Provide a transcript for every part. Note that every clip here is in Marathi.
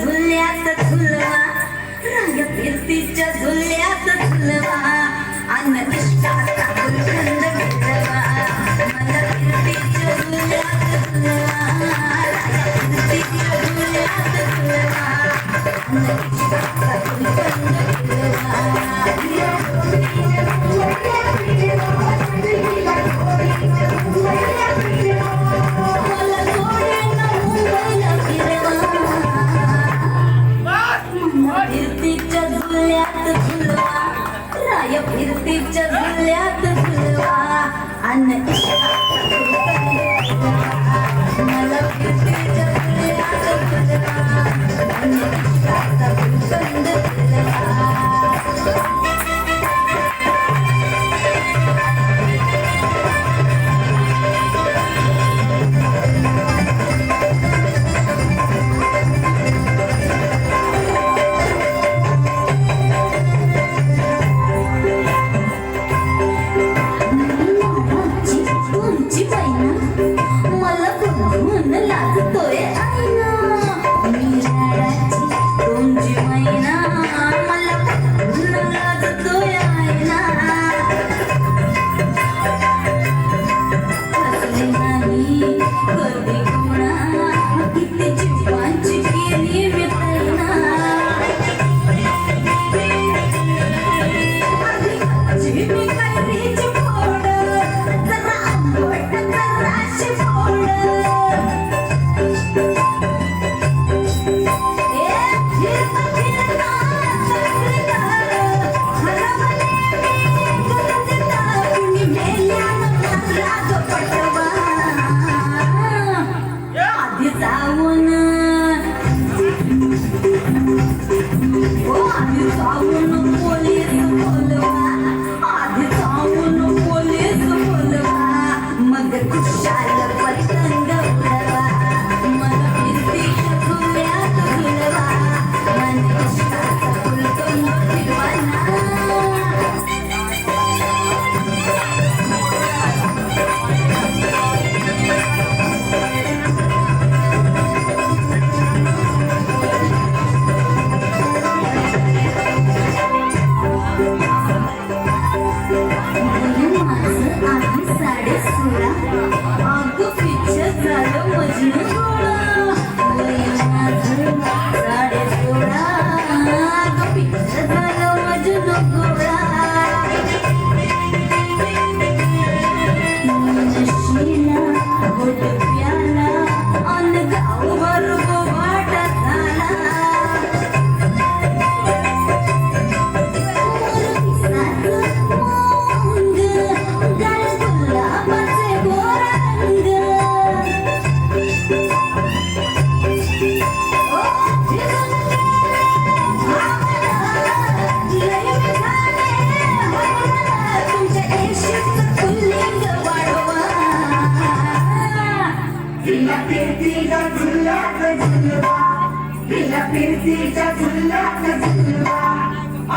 झुल्यात झुलवा. राग फिरतीच्या झुल्यात झुलवा. अन्न झुल्यात झुलवा राय फिरतीच्या झुल्यात झुलवा अन्न mình mới là cái tuổi anh 你咋不弄？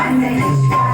I'm the